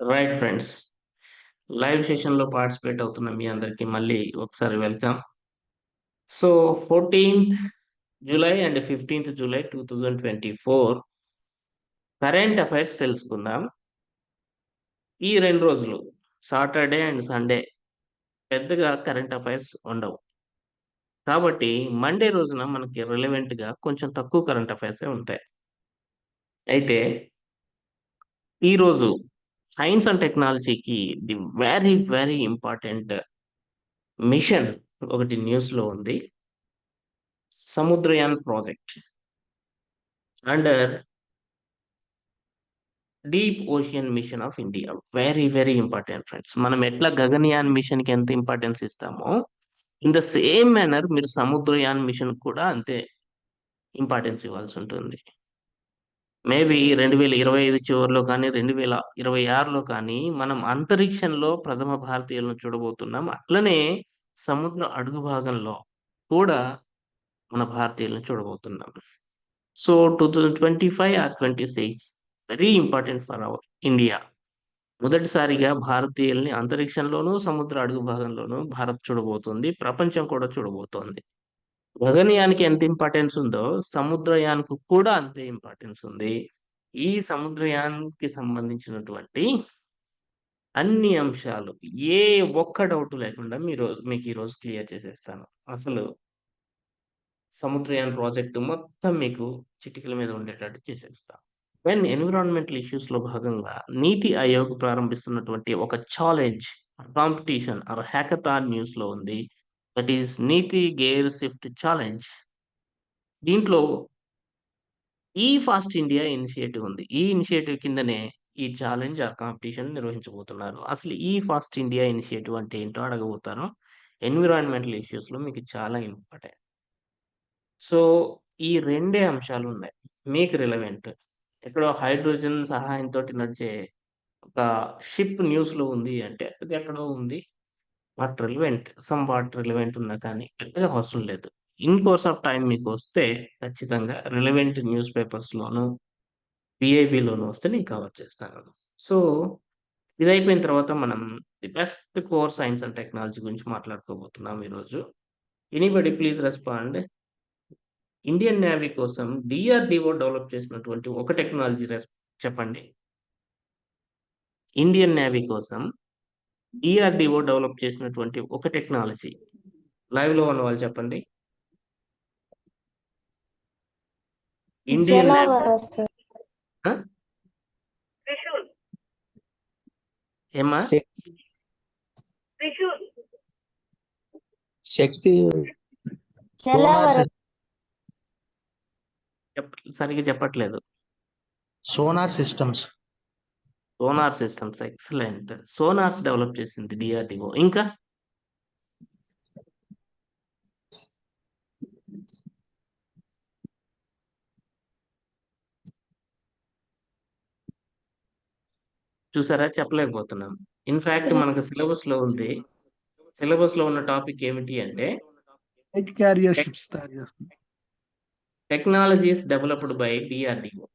Right friends live సెషన్లో participate అవుతున్న మీ అందరికీ మళ్ళీ ఒకసారి welcome so fourteenth July and fifteenth July two thousand twenty four current affairs తెలుసుకుందాం. ఈ రెండు రోజులు సాటర్డే అండ్ సండే పెద్దగా కరెంట్ అఫైర్స్ ఉండవు. కాబట్టి మండే రోజున మనకి రిలవెంట్గా కొంచెం తక్కువ కరెంట్ అఫైర్సే ఉంటాయి. అయితే ఈరోజు సైన్స్ అండ్ టెక్నాలజీకి the very very important mission ఒకటి న్యూస్లో ఉంది. Samudrayaan project. Under deep ocean mission of India. Very very important friends. మనం ఎట్లా గగన్యాన్ మిషన్కి ఎంత ఇంపార్టెన్స్ ఇస్తామో ఇన్ ద సేమ్ మేనర్ మీరు సముద్రయాన్ మిషన్ కూడా అంతే ఇంపార్టెన్స్ ఇవ్వాల్సి ఉంటుంది. మేబీ రెండు వేల ఇరవై ఐదు చివరిలో కానీ రెండు వేల ఇరవై ఆరులో కానీ మనం అంతరిక్షంలో ప్రథమ భారతీయులను చూడబోతున్నాం. అట్లనే సముద్ర అడుగు భాగంలో కూడా మన భారతీయులను చూడబోతున్నాం. So two thousand twenty five or twenty six very important for our India మొదటిసారిగా భారతీయుల్ని అంతరిక్షంలోనూ సముద్ర అడుగు భాగంలోనూ భారత్ చూడబోతోంది. ప్రపంచం కూడా చూడబోతోంది. గగనయానికి ఎంత ఇంపార్టెన్స్ ఉందో సముద్రయానికి కూడా అంతే ఇంపార్టెన్స్ ఉంది. ఈ సముద్రయానికి సంబంధించినటువంటి అన్ని అంశాలు ఏ ఒక్క డౌట్ లేకుండా మీరు మీకు ఈరోజు క్లియర్ చేసేస్తాను. అసలు సముద్రయాన్ ప్రాజెక్టు మొత్తం మీకు చిటికల మీద ఉండేటట్టు చేసేస్తాను వెన్ ఎన్విరాన్మెంటల్ ఇష్యూస్లో భాగంగా నీతి ఆయోగ్ ప్రారంభిస్తున్నటువంటి ఒక ఛాలెంజ్ కాంపిటీషన్ ఆర్ హ్యాకథాన్ న్యూస్లో ఉంది. That is NITI gear shift challenge. దీంట్లో ఈ ఫాస్ట్ ఇండియా ఇనిషియేటివ్ ఉంది. ఈ ఇనిషియేటివ్ కిందనే ఈ ఛాలెంజ్ ఆర్ కాంపిటీషన్ నిర్వహించబోతున్నారు. అసలు ఈ ఫాస్ట్ ఇండియా ఇనిషియేటివ్ అంటే ఏంటో అడగబోతారు ఎన్విరాన్మెంటల్ ఇష్యూస్లో మీకు చాలా ఇంపార్టెంట్. సో ఈ రెండే అంశాలు ఉన్నాయి. మీకు రిలవెంట్. ఎక్కడో హైడ్రోజన్ సహాయంతో నడిచే ఒక షిప్ న్యూస్లో ఉంది అంటే అది ఎక్కడో ఉంది. What relevant somewhat relevant ఉన్నా కానీ పెద్దగా అవసరం లేదు. ఇన్ కోర్స్ ఆఫ్ టైం మీకు వస్తే ఖచ్చితంగా రిలవెంట్ న్యూస్ పేపర్స్లోను పిఐబిలోను వస్తే నేను కవర్ చేస్తాను. సో ఇది అయిపోయిన తర్వాత మనం the best core science and technology గురించి మాట్లాడుకోబోతున్నాం ఈరోజు. Anybody please respond. Indian navy కోసం డిఆర్డిఓ డెవలప్ చేసినటువంటి ఒక టెక్నాలజీ రెస్ చెప్పండి. ఇండియన్ నేవీ కోసం డిఆర్డిఓ డెవలప్ చేసినటువంటి ఒక టెక్నాలజీ. లైవ్లో ఉన్న వాళ్ళు చెప్పండి. ఇండియన్ ఏమా శక్తి సరిగా చెప్పట్లేదు. Sonar systems. Sonar systems excellent. Sonars develop చేసింది డిఆర్డిఓ ఇంకా? చూసారా? చెప్పలేకపోతున్నాం. ఇన్ఫాక్ట్ మనకు సిలబస్లో ఉంది. సిలబస్లో ఉన్న టాపిక్ ఏమిటి అంటే technologies developed by DRDO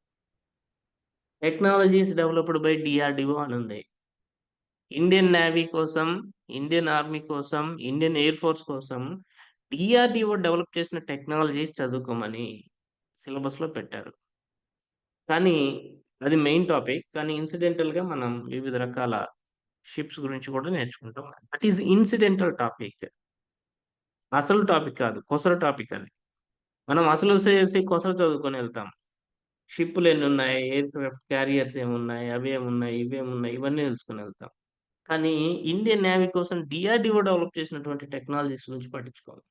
technologies developed by DRDO అని ఉంది ఇండియన్ నేవీ కోసం ఇండియన్ ఆర్మీ కోసం ఇండియన్ ఎయిర్ ఫోర్స్ కోసం డిఆర్డిఓ డెవలప్ చేసిన టెక్నాలజీస్ చదువుకోమని సిలబస్లో పెట్టారు. కానీ అది మెయిన్ టాపిక్. కానీ ఇన్సిడెంటల్గా మనం వివిధ రకాల షిప్స్ గురించి కూడా నేర్చుకుంటాం. దట్ ఈస్ ఇన్సిడెంటల్ టాపిక్ అసలు టాపిక్ కాదు కొసర టాపిక్ అది. మనం అసలు చేసి కొసర చదువుకొని వెళ్తాం. షిప్పులు ఎన్ని ఉన్నాయి? ఎయిర్ క్రాఫ్ట్ క్యారియర్స్ ఏమున్నాయి? అవి ఏమున్నాయి? ఇవేమున్నాయి ఇవన్నీ తెలుసుకుని వెళ్తాం. కానీ ఇండియన్ నేవీ కోసం డిఆర్డిఓ డెవలప్ చేసినటువంటి టెక్నాలజీస్ గురించి పట్టించుకోవాలి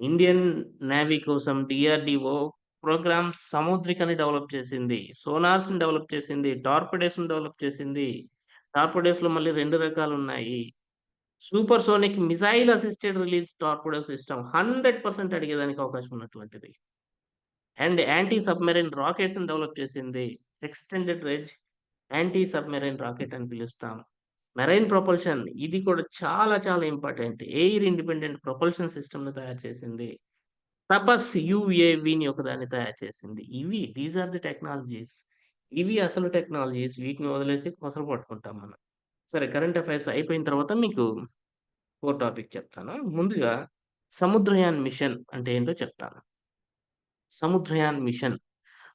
ఇండియన్ నేవీ కోసం డిఆర్డిఓ ప్రోగ్రామ్ సముద్రికని డెవలప్ చేసింది. సోనార్స్ని డెవలప్ చేసింది. టార్పడేస్ని డెవలప్ చేసింది. టార్పడేస్లో మళ్ళీ రెండు రకాలు ఉన్నాయి. Supersonic missile assisted release torpedo system hundred percent అడిగేదానికి అవకాశం ఉన్నటువంటిది. And anti submarine rockets develop చేసింది extended range anti submarine rocket అని పిలుస్తాం మెరైన్ ప్రొపల్షన్ ఇది కూడా చాలా చాలా ఇంపార్టెంట్ ఎయిర్ ఇండిపెండెంట్ ప్రొపల్షన్ సిస్టమ్ను తయారు చేసింది తపస్ యుఏవిని ఒకదాన్ని తయారు చేసింది ఇవి దీస్ ఆర్ ది టెక్నాలజీస్ ఇవి అసలు టెక్నాలజీస్. వీటిని వదిలేసి కొసలు పట్టుకుంటాం మనం. సరే కరెంట్ అఫైర్స్ అయిపోయిన తర్వాత మీకు ఓ టాపిక్ చెప్తాను. ముందుగా సముద్రయాన్ మిషన్ అంటే ఏంటో చెప్తాను. Samudrayaan mission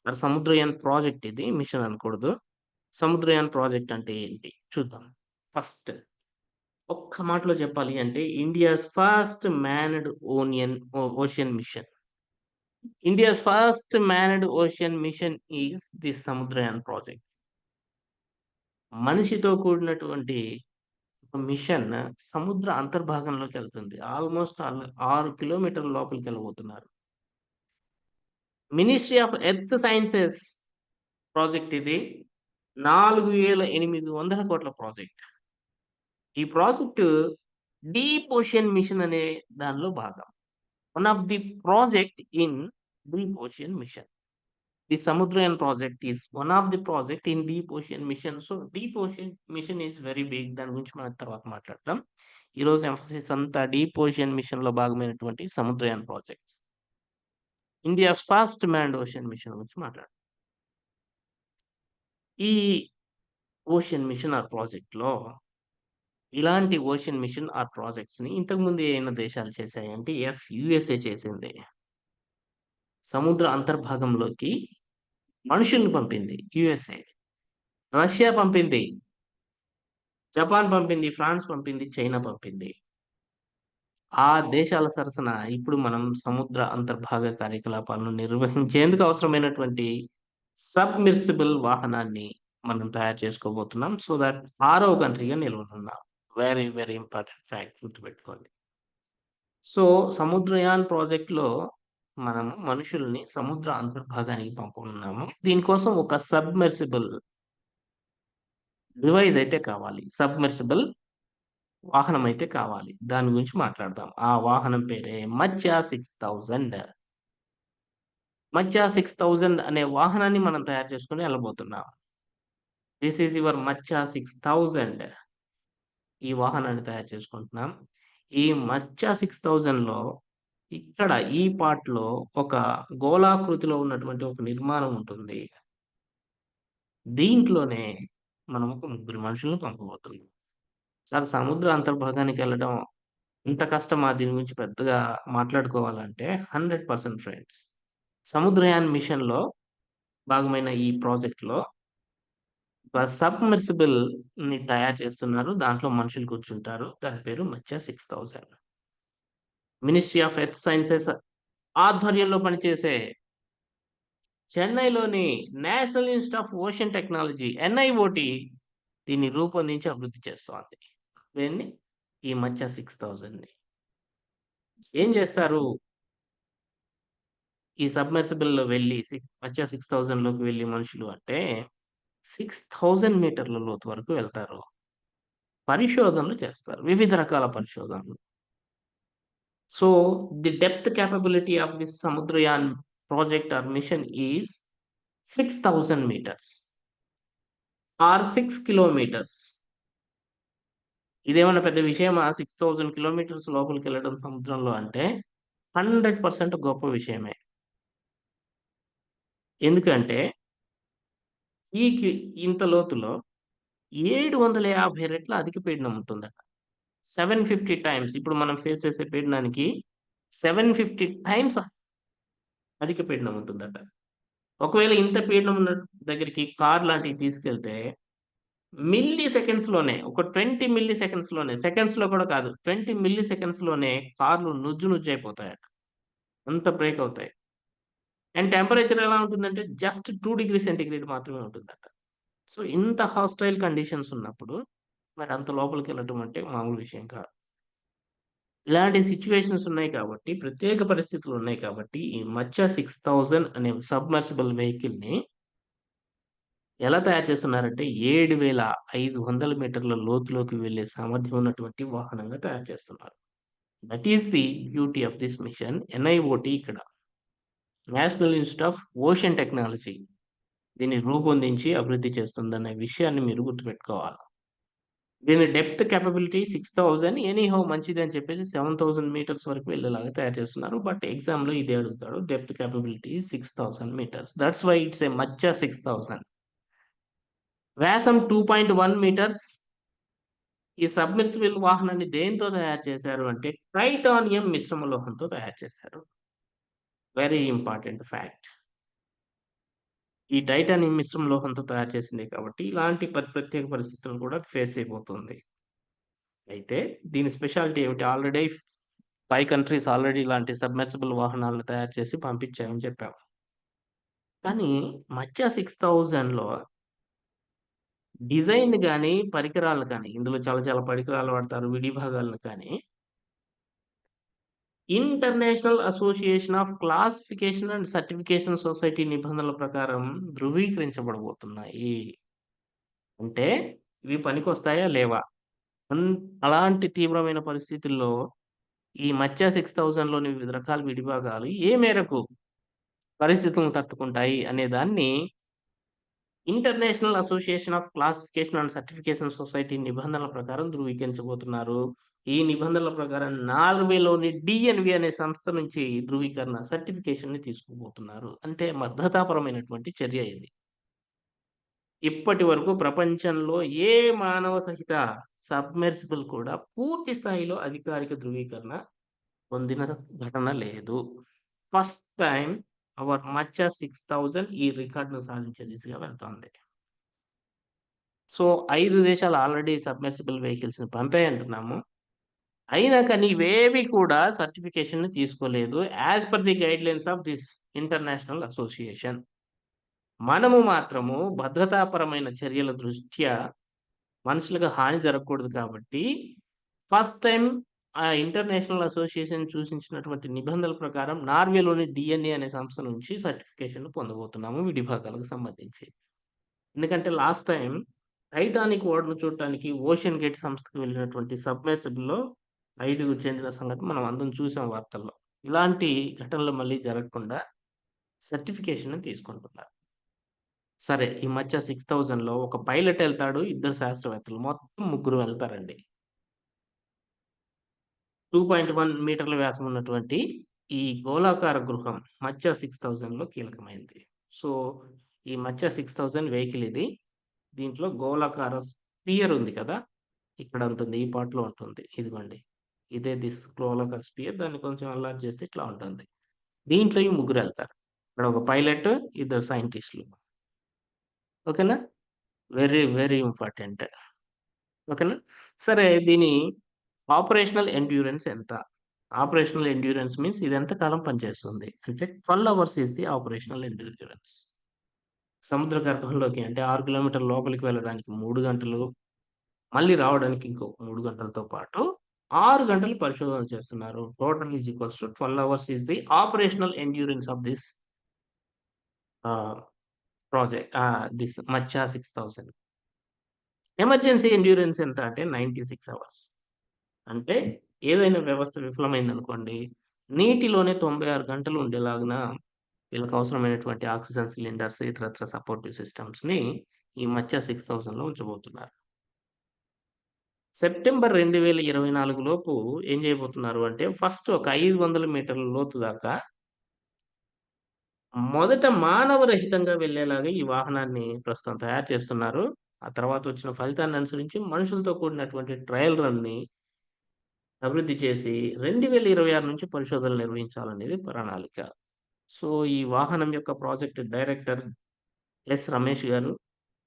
or Samudrayaan project ఇది. మిషన్ అనకూడదు. సముద్రయాన్ ప్రాజెక్ట్ అంటే ఏంటి? చూద్దాం. ఫస్ట్ ఒక్క మాటలో చెప్పాలి అంటే India's first manned onion ocean mission. India's first manned ocean mission is the Samudrayaan project. మనిషితో కూడినటువంటి ఒక మిషన్ సముద్ర అంతర్భాగంలోకి వెళ్తుంది ఆల్‌మోస్ట్ ఆల్ 6 కిలోమీటర్ల లోపలికెళ్ళబోతున్నారు. Ministry of earth sciences project ఇది. 4800 కోట్ల ప్రాజెక్ట్. ఈ ప్రాజెక్ట్ డీప్ ఓషియన్ మిషన్ అనే దానిలో భాగం. One of the project in deep ocean mission. The Samudrayaan project is one of the project in deep ocean mission. So deep ocean mission is very big. దాని గురించి మనం తర్వాత మాట్లాడతాం. ఈరోజు emphasis అంతా డీప్ మిషన్ మిషన్‌లో భాగమైనటువంటి Samudrayaan project. India's fast manned ocean mission గురించి మాట్లాడు ఈ ఓషన్ మిషన్ ఆర్ ప్రాజెక్ట్‌లో ఇలాంటి ఓషన్ మిషన్ ఆర్ ప్రాజెక్ట్స్‌ని ఇంతకుముందు ఏమైనా దేశాలు చేశాయంటే ఎస్ యుఎస్ఏ చేసింది. సముద్ర అంతర్భాగంలోకి మనుషుల్ని పంపింది యుఎస్ఏ రష్యా పంపింది. జపాన్ పంపింది. ఫ్రాన్స్ పంపింది. చైనా పంపింది. ఆ దేశాల సరసన ఇప్పుడు మనం సముద్ర అంతర్భాగ కార్యకలాపాలను నిర్వహించేందుకు అవసరమైనటువంటి సబ్‌మిర్సిబుల్ వాహనాన్ని మనం తయారు చేసుకోబోతున్నాం. సో థట్ ఆరవ కంట్రీగా నిలవనున్నాం. వెరీ వెరీ ఇంపార్టెంట్ ఫ్యాక్ట్ గుర్తుపెట్టుకోండి. సో సముద్రయాన్ ప్రాజెక్ట్‌లో మనము మనుషుల్ని సముద్ర అంతర్భాగానికి పంపనున్నాము. దీనికోసం ఒక సబ్‌మెర్సిబుల్ డివైస్ అయితే కావాలి. సబ్‌మెర్సిబుల్ వాహనం అయితే కావాలి. దాని గురించి మాట్లాడదాం. ఆ వాహనం పేరే మత్స్యా సిక్స్ థౌజండ్ 6000. మత్స్య 6000 అనే వాహనాన్ని మనం తయారు చేసుకుని వెళ్ళబోతున్నాం this is your Matsya six thousand ఈ వాహనాన్ని తయారు చేసుకుంటున్నాం. ఈ మజ్జా సిక్స్ థౌజండ్లో ఇక్కడ ఈ పార్ట్‌లో ఒక గోళాకృతిలో ఉన్నటువంటి ఒక నిర్మాణం ఉంటుంది. దీంట్లోనే మనం ఒక ముగ్గురు మనుషులను పంపబోతున్నాం. సార్ సముద్ర అంతర్భాగానికి వెళ్ళడం ఇంత కష్టమా? దీని గురించి పెద్దగా మాట్లాడుకోవాలంటే 100% ఫ్రెండ్స్. సముద్రయాన్ మిషన్‌లో భాగమైన ఈ ప్రాజెక్ట్‌లో ఒక సబ్‌మెర్సిబుల్‌ని తయారు చేస్తున్నారు. దాంట్లో మనుషులు కూర్చుంటారు. దాని పేరు మత్స్య 6000. మినిస్ట్రీ ఆఫ్ ఎర్త్ సైన్సెస్ ఆధ్వర్యంలో పనిచేసే చెన్నైలోని national institute of ocean technology NIOT దీన్ని రూపొందించి అభివృద్ధి చేస్తోంది. దేన్ని? ఈ మత్స్య 6000ని. ఏం చేస్తారు? ఈ సబ్‌మెర్సిబుల్‌లో వెళ్ళి సిక్స్ మధ్య మత్స్య 6000లోకి వెళ్ళి మనుషులు అంటే 6000 మీటర్ల లోతు వరకు వెళ్తారు. పరిశోధనలు చేస్తారు. వివిధ రకాల పరిశోధనలు. So the depth capability of this Samudrayaan project or mission is six thousand metres. Or six kilometres. ఇదేమన్నా పెద్ద విషయమా? 6000 కిలోమీటర్స్ లోపలికి వెళ్ళడం సముద్రంలో అంటే 100% గొప్ప విషయమే. ఎందుకంటే ఈ కి ఇంత లోతులో 750 రెట్ల అధిక పీడనం ఉంటుందట. 750 టైమ్స్ ఇప్పుడు మనం ఫేస్ చేసే పీడనానికి 750 టైమ్స్ అధిక పీడనం ఉంటుందట. ఒకవేళ ఇంత పీడనం ఉన్న దగ్గరికి కార్ లాంటివి తీసుకెళ్తే మిల్లీ సెకండ్స్‌లోనే ఒక 20 మిల్లీ సెకండ్స్‌లోనే సెకండ్స్‌లో కూడా కాదు. 20 మిల్లీ సెకండ్స్‌లోనే కార్లు నుజ్జు అయిపోతాయట అంత బ్రేక్ అవుతాయి. అండ్ టెంపరేచర్ ఎలా ఉంటుందంటే జస్ట్ టూ డిగ్రీ సెంటిగ్రేడ్ మాత్రమే ఉంటుందట. సో ఇంత హాస్టైల్ కండిషన్స్ ఉన్నప్పుడు మరి అంత లోపలికి వెళ్ళడం అంటే మామూలు విషయం కాదు. ఇలాంటి సిచ్యువేషన్స్ ఉన్నాయి కాబట్టి, ప్రత్యేక పరిస్థితులు ఉన్నాయి కాబట్టి, ఈ మధ్య సిక్స్ థౌజండ్ అనే సబ్మర్సిబుల్ వెహికల్‌ని ఎలా తయారు చేస్తున్నారంటే 7500 మీటర్ల లోతులోకి వెళ్ళే సామర్థ్యం ఉన్నటువంటి వాహనంగా తయారు చేస్తున్నారు. That is the beauty of this mission. NIOT ఇక్కడ. National institute of ocean technology. దీన్ని రూపొందించి అభివృద్ధి చేస్తుందనే విషయాన్ని మీరు గుర్తుపెట్టుకోవాలి. దీని డెప్త్ కేపబిలిటీ 6000 ఎనీహౌ మంచిదని చెప్పేసి 7000 మీటర్స్ వరకు వెళ్ళేలాగా తయారు చేస్తున్నారు. బట్ ఎగ్జామ్‌లో ఇదే అడుగుతాడు. Depth capability 6000 metres. That's why it's a Matsya 6000. వ్యాసం 2.1 మీటర్స్. ఈ సబ్‌మెర్సిబుల్ వాహనాన్ని దేనితో తయారు చేశారు అంటే టైటానియం మిశ్రమ లోహంతో తయారు చేశారు. Very important fact. ఈ టైటానియం మిశ్రమ లోహంతో తయారు చేసింది కాబట్టి ఇలాంటి ప్రత్యేక పరిస్థితులు కూడా ఫేస్ అయిపోతుంది అయితే దీని స్పెషాలిటీ ఏమిటి? ఆల్రెడీ పై కంట్రీస్ ఆల్రెడీ ఇలాంటి సబ్‌మెర్సిబుల్ వాహనాలను తయారు చేసి పంపించాయని చెప్పాము కానీ మధ్య సిక్స్ థౌజండ్లో డిజైన్ కానీ పరికరాలు కానీ ఇందులో చాలా చాలా పరికరాలు వాడతారు. విడి భాగాలను కానీ international association of classification and certification society నిబంధనల ప్రకారం ధృవీకరించబడబోతున్నాయి. అంటే ఇవి పనికొస్తాయా? లేవా? అలాంటి తీవ్రమైన పరిస్థితుల్లో ఈ మత్స్య సిక్స్ థౌజండ్లోని వివిధ రకాల విడిభాగాలు ఏ మేరకు పరిస్థితులను తట్టుకుంటాయి అనే దాన్ని international association of classification and certification society నిబంధనల ప్రకారం ధృవీకరించబోతున్నారు. ఈ నిబంధనల ప్రకారం నార్వేలోని డిఎన్వి అనే సంస్థ నుంచి ధృవీకరణ సర్టిఫికేషన్‌ని తీసుకోబోతున్నారు. అంటే మద్దతాపరమైనటువంటి చర్య ఇది. ఇప్పటి వరకు ప్రపంచంలో ఏ మానవ సహిత సబ్‌మెర్సిబుల్ కూడా పూర్తి స్థాయిలో అధికారిక ధృవీకరణ పొందిన ఘటన లేదు. ఫస్ట్ టైం అవర్ మచ్చ 6000 ఈ రికార్డును సాధించే దిశగా వెళ్తోంది. సో ఐదు దేశాలు ఆల్రెడీ సబ్‌మెర్సిబుల్ వెహికల్స్‌ని పంపాయంటున్నాము. అయినా కానీ ఇవేవి కూడా సర్టిఫికేషన్‌ని తీసుకోలేదు. As per the guidelines of this international association. మనము మాత్రము భద్రతాపరమైన చర్యల దృష్ట్యా మనుషులకు హాని జరగకూడదు కాబట్టి ఫస్ట్ టైం ఆ ఇంటర్నేషనల్ అసోసియేషన్ సూచించినటువంటి నిబంధనల ప్రకారం నార్వేలోని డిఎన్ఏ అనే సంస్థ నుంచి సర్టిఫికేషన్ పొందబోతున్నాము విడిభాగాలకు సంబంధించి. ఎందుకంటే లాస్ట్ టైం టైటానిక్ ఓడను చూడటానికి ఓషన్ గేట్ సంస్థకు వెళ్ళినటువంటి సబ్‌మెర్సిబుల్‌లో ఐదుగు చెందిన సంగతి మనం అందరం చూసాం వార్తల్లో. ఇలాంటి ఘటనలు మళ్ళీ జరగకుండా సర్టిఫికేషన్ తీసుకుంటున్నారు. సరే ఈ మధ్య సిక్స్ థౌజండ్లో ఒక పైలట్ వెళ్తాడు ఇద్దరు శాస్త్రవేత్తలు. మొత్తం ముగ్గురు వెళ్తారండి. 2.1 మీటర్ల వ్యాసం ఉన్నటువంటి ఈ గోళాకార గృహం మచ్చ 6000లో కీలకమైంది. సో ఈ మచ్చ 6000 వెహికల్ ఇది. దీంట్లో గోళాకార స్పియర్ ఉంది కదా! ఇక్కడ ఉంటుంది. ఈ పార్ట్‌లో ఉంటుంది. ఇదిగోండి. ఇదే దిస్ గోళాకార స్పియర్ దాన్ని కొంచెం అలర్ట్ చేస్తే ఇట్లా ఉంటుంది. దీంట్లో ఈ ముగ్గురు వెళ్తారు ఇక్కడ ఒక పైలట్, ఇద్దరు సైంటిస్ట్‌లు. ఓకేనా? Very very important. ఓకేనా? సరే దీని ఆపరేషనల్ ఎండ్యూరెన్స్ ఎంత? ఆపరేషనల్ ఎండ్యూరెన్స్ మీన్స్ ఇది ఎంత కాలం పనిచేస్తుంది? అంటే 12 hours is the operational endurance. సముద్ర గర్భంలోకి అంటే ఆరు కిలోమీటర్ లోపలికి వెళ్ళడానికి మూడు గంటలు. మళ్ళీ రావడానికి ఇంకో మూడు గంటలతో పాటు ఆరు గంటలు పరిశోధన చేస్తున్నారు. Total is equals to 12 hours is the operational endurance of this project this Matsya six thousand emergency endurance ఎంత అంటే 96 అవర్స్. అంటే ఏదైనా వ్యవస్థ విఫలమైందనుకోండి, నీటిలోనే 96 గంటలు ఉండేలాగిన వీళ్ళకి అవసరమైనటువంటి ఆక్సిజన్ సిలిండర్స్, ఇతరత్ర సపోర్టివ్ సిస్టమ్స్‌ని ఈ మధ్య సిక్స్ థౌజండ్లో ఉంచబోతున్నారు. సెప్టెంబర్ 2024 లోపు ఏం చేయబోతున్నారు అంటే ఫస్ట్ ఒక 500 మీటర్ల లోతు దాకా మొదట మానవరహితంగా వెళ్ళేలాగా ఈ వాహనాన్ని ప్రస్తుతం తయారు చేస్తున్నారు. ఆ తర్వాత వచ్చిన ఫలితాన్ని అనుసరించి మనుషులతో కూడినటువంటి ట్రయల్ రన్‌ని అభివృద్ధి చేసి 2026 నుంచి పరిశోధనలు నిర్వహించాలనేది ప్రణాళిక. సో ఈ వాహనం యొక్క ప్రాజెక్ట్ డైరెక్టర్ ఎస్. రమేష్ గారు.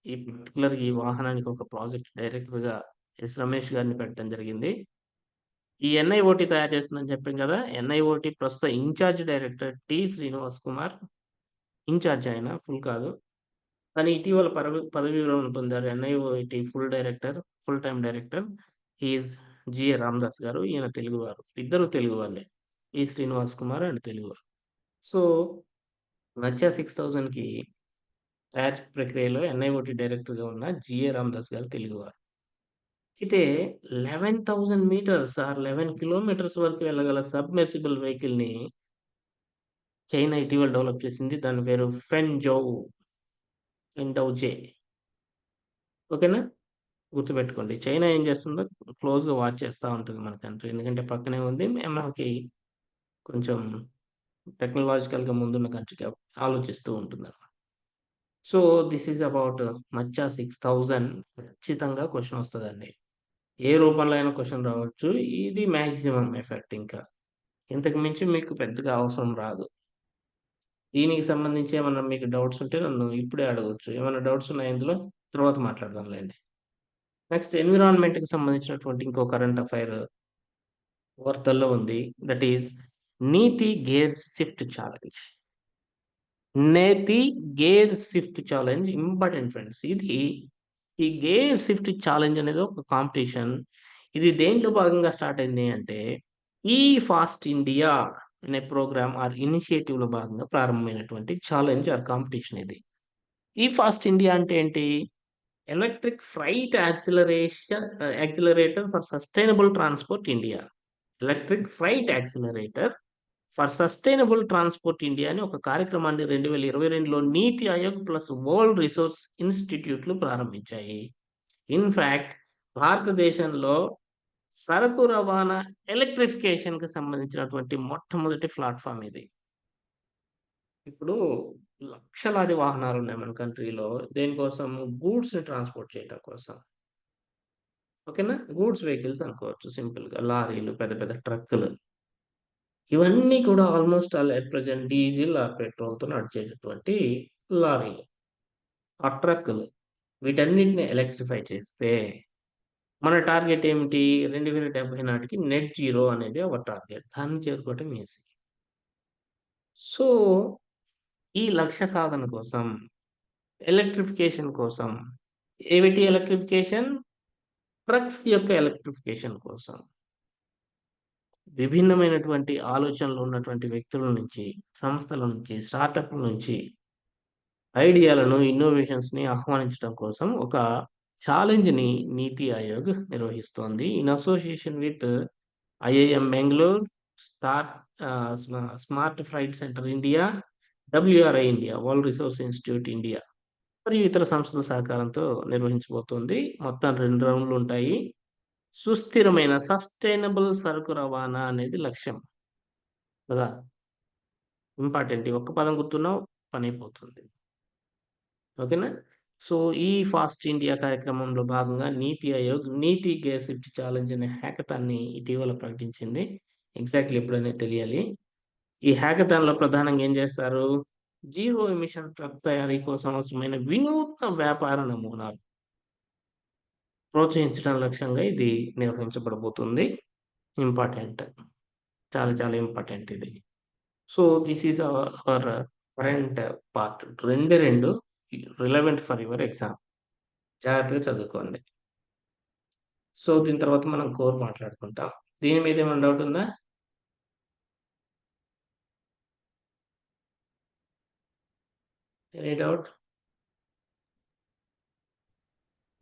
ఈ పర్టిక్యులర్ ఈ వాహనానికి ఒక ప్రాజెక్ట్ డైరెక్టర్‌గా ఎస్. రమేష్ గారిని పెట్టడం జరిగింది. ఈ ఎన్ఐఓటి తయారు చేస్తుందని చెప్పాం కదా! ఎన్ఐఓటి ప్రస్తుత incharge director T. Srinivas Kumar. Incharge ఆయన ఫుల్ కాదు. కానీ ఇటీవల పరవి పదవీ విరమణ పొందారు. NIOT full director, full time director. He G A Ramadas garu. ఈయన తెలుగువారు. ఇద్దరు తెలుగు వాళ్ళే. ఈ శ్రీనివాస్ కుమార్ అండ్ తెలుగువారు. సో నచ్చా సిక్స్ థౌజండ్కి తయారీ ప్రక్రియలో ఎన్ఐఓటి డైరెక్టర్‌గా ఉన్న జిఏ రామదాస్ గారు తెలుగువారు. అయితే 11000 మీటర్స్ ఆర్ 11 కిలోమీటర్స్ వరకు వెళ్ళగల సబ్‌మెర్సిబుల్ వెహికల్‌ని చైనా ఇటీవల డెవలప్ చేసింది. దాని పేరు ఫెన్ జౌ ఫెన్‌జౌ. డౌజే ఓకేనా? గుర్తుపెట్టుకోండి. చైనా ఏం చేస్తుందో క్లోజ్‌గా వాచ్ చేస్తూ ఉంటుంది మన కంట్రీ. ఎందుకంటే పక్కనే ఉంది. మనకి కొంచెం టెక్నాలజికల్గా ముందున్న కంట్రీకి ఆలోచిస్తూ ఉంటుంది so this is about Matsya six thousand ఖచ్చితంగా క్వశ్చన్ వస్తుందండి. ఏ రూపంలో అయినా క్వశ్చన్ రావచ్చు. ఇది మ్యాక్సిమం ఎఫెక్ట్ ఇంకా. ఇంతకు మించి మీకు పెద్దగా అవసరం రాదు. దీనికి సంబంధించి ఏమన్నా మీకు డౌట్స్ ఉంటే నన్ను ఇప్పుడే అడగవచ్చు ఏమైనా డౌట్స్ ఉన్నాయి ఇందులో? తర్వాత మాట్లాడదాంలేండి. నెక్స్ట్ ఎన్విరాన్మెంట్కి సంబంధించినటువంటి ఇంకో కరెంట్ అఫైర్ వార్తల్లో ఉంది. That is NITI gear shift challenge NITI gear shift challenge important friends ఇది ఈ గేర్ షిఫ్ట్ ఛాలెంజ్ అనేది ఒక కాంపిటీషన్ ఇది దేంట్లో భాగంగా స్టార్ట్ అయింది అంటే ఈ ఫాస్ట్ ఇండియా అనే ప్రోగ్రామ్ ఆర్ ఇనిషియేటివ్లో భాగంగా ప్రారంభమైనటువంటి ఛాలెంజ్ ఆర్ కాంపిటీషన్ ఇది. ఈ ఫాస్ట్ ఇండియా అంటే ఏంటి? Electric freight acceleration accelerator for sustainable transport India electric freight accelerator for sustainable transport India అని ఒక కార్యక్రమాన్ని రెండు వేల ఇరవై రెండులో Niti Aayog plus world resource ఇన్స్టిట్యూట్లు ప్రారంభించాయి. ఇన్ఫ్యాక్ట్ భారతదేశంలో సరకు రవాణా ఎలక్ట్రిఫికేషన్కి సంబంధించినటువంటి మొట్టమొదటి ప్లాట్ఫామ్ ఇది. ఇప్పుడు లక్షలాది వాహనాలు ఉన్నాయి మన కంట్రీలో. దేనికోసం? గూడ్స్ని ట్రాన్స్పోర్ట్ చేయడం కోసం. ఓకేనా? గూడ్స్ వెహికల్స్ అనుకోవచ్చు సింపుల్గా. లారీలు పెద్ద పెద్ద ట్రక్కులు. ఇవన్నీ కూడా almost all at present diesel ఆ పెట్రోల్తో నడిచేటటువంటి లారీలు. ఆ ట్రక్కులు. వీటన్నిటిని ఎలక్ట్రిఫై చేస్తే మన టార్గెట్ ఏమిటి? రెండు వేల డెబ్బై నాటికి నెట్ జీరో అనేది ఒక టార్గెట్. దాన్ని చేరుకోవటం ఈజీ. సో ఈ లక్ష్య సాధన కోసం ఎలక్ట్రిఫికేషన్ కోసం ఏమిటి ఎలక్ట్రిఫికేషన్ ట్రక్స్ యొక్క ఎలక్ట్రిఫికేషన్ కోసం. విభిన్నమైనటువంటి ఆలోచనలు ఉన్నటువంటి వ్యక్తుల నుంచి సంస్థల నుంచి స్టార్టప్ల నుంచి ఐడియాలను ఇన్నోవేషన్స్ని ఆహ్వానించడం కోసం ఒక ఛాలెంజ్ని నీతి ఆయోగ్ నిర్వహిస్తోంది. In association with IIM Bengaluru start smart freight centre India WRI India world resource institute India మరియు ఇతర సంస్థల సహకారంతో నిర్వహించబోతోంది. మొత్తం రెండు రౌండ్లు ఉంటాయి. సుస్థిరమైన సస్టైనబుల్ సరుకు రవాణా అనేది లక్ష్యం. కదా? ఇంపార్టెంట్. ఒక్క పదం గుర్తున్నా పని అయిపోతుంది. ఓకేనా? సో ఈ ఫాస్ట్ ఇండియా కార్యక్రమంలో భాగంగా నీతి ఆయోగ్ నీతి గేర్ షిఫ్ట్ ఛాలెంజ్ అనే హ్యాకథాన్ని ఇటీవల ప్రకటించింది. ఎగ్జాక్ట్లీ ఎప్పుడనే తెలియాలి. ఈ హ్యాకథాన్లో ప్రధానంగా ఏం చేస్తారు? జీరో ఎమిషన్ ట్రక్ తయారీ కోసం అవసరమైన వినూత్న వ్యాపార నమూనాలు. ప్రోత్సహించడం లక్ష్యంగా ఇది నిర్వహించబడబోతుంది. ఇంపార్టెంట్ చాలా చాలా ఇంపార్టెంట్ ఇది. So this is our current part రెండు రెండు రిలవెంట్ ఫర్ యువర్ ఎగ్జామ్ జాగ్రత్తగా చదువుకోండి. సో దీని తర్వాత మనం కోర్ మాట్లాడుకుంటాం. దీని మీద ఏమైనా డౌట్ ఉందా? Any doubt